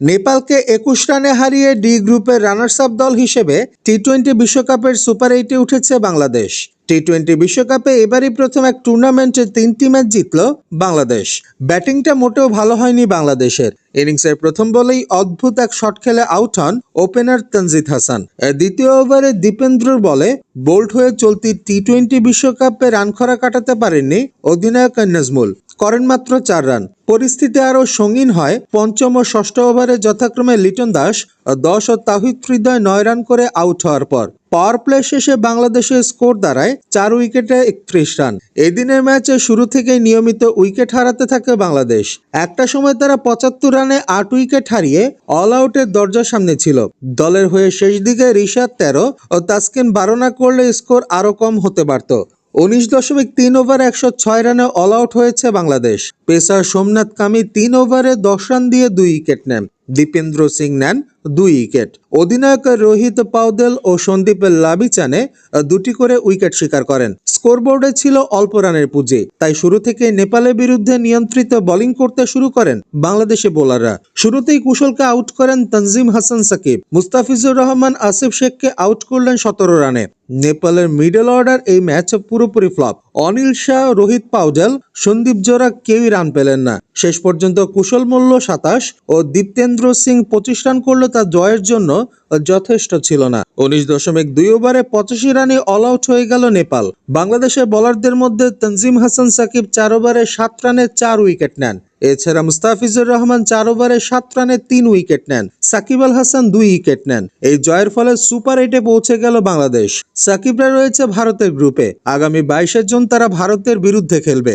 নেপালকে একুশ রানে হারিয়ে ডি গ্রুপের রানার্স আপ দল হিসেবে টি টোয়েন্টি বিশ্বকাপের সুপার এইটে উঠেছে বাংলাদেশ। টি টোয়েন্টি বিশ্বকাপে এবারই প্রথম এক টুর্নামেন্টে তিনটি ম্যাচ জিতল বাংলাদেশ। ব্যাটিংটা মোটেও ভালো হয়নি বাংলাদেশের। ইনিংসের প্রথম বলেই অদ্ভুত এক শট খেলে আউট হন ওপেনার তনজিদ হাসান। দ্বিতীয় ওভারে দীপেন্দ্রর বলে বোল্ড হয়ে চলতি টি টোয়েন্টি বিশ্বকাপে রান খরা কাটাতে পারেননি অধিনায়ক নাজমুল। করেন মাত্র চার রান। পরিস্থিতি আরও সঙ্গীন হয়। পঞ্চম ও ষষ্ঠ ওভারে যথাক্রমে লিটন দাস দশ ও তাহিদ হৃদয় নয় রান করে আউট হওয়ার পর পাওয়ার প্লে শেষে বাংলাদেশের স্কোর দাঁড়ায় চার উইকেটে একত্রিশ রান। এদিনের ম্যাচে শুরু থেকেই নিয়মিত উইকেট হারাতে থাকে বাংলাদেশ। একটা সময় তারা পঁচাত্তর রানে আট উইকেট হারিয়ে অল আউটের দরজার সামনে ছিল। দলের হয়ে শেষ দিকে রিশাদ তেরো ও তাসকিন বারো না করলে স্কোর আরও কম হতে পারত। উনিশ দশমিক তিন ওভার একশো ছয় রানে অল আউট হয়েছে বাংলাদেশ। পেসার সোমনাথ কামি তিন ওভারে দশ রান দিয়ে দুই উইকেট নেন। দীপেন্দ্র সিং নেন দুই উইকেট। অধিনায়ক রোহিত পাউদেল ও সন্দীপের লাবিচানে দুটি করে উইকেট শিকার করেন। স্কোরবোর্ডে ছিল অল্প রানের পুঁজি। তাই শুরু থেকে নেপালের বিরুদ্ধে নিয়ন্ত্রিত বোলিং করতে শুরু করেন বাংলাদেশি বোলাররা। শুরুতেই কুশলকে আউট করেন তনজিম হাসান সাকিব। মুস্তাফিজুর রহমান, আসিফ শেখকে আউট করলেন সতেরো রানে। নেপালের মিডল অর্ডার এই ম্যাচ পুরোপুরি ফ্লপ। অনিল শাহ, রোহিত পাউজাল, সন্দীপ জোড়া কেউই রান পেলেন না। শেষ পর্যন্ত কুশল মল্ল সাতাশ ও দীপ্তেন্দ্র সিং পঁচিশ রান করলে তার জয়ের জন্য। যথেষ্ট ছিল না। উনিশ দশমিক দুই ওভারে পঁচাশি রানে অল আউট হয়ে গেল নেপাল। বাংলাদেশের বোলারদের মধ্যে তনজিম হাসান সাকিব চার ওভারে সাত রানে চার উইকেট নেন। এছাড়া মুস্তাফিজুর রহমান চার ওভারে সাত রানে তিন উইকেট নেন। সাকিব আল হাসান দুই উইকেট নেন। এই জয়ের ফলে সুপার এইটে পৌঁছে গেল বাংলাদেশ। সাকিবরা রয়েছে ভারতের গ্রুপে। আগামী বাইশে জুন তারা ভারতের বিরুদ্ধে খেলবে।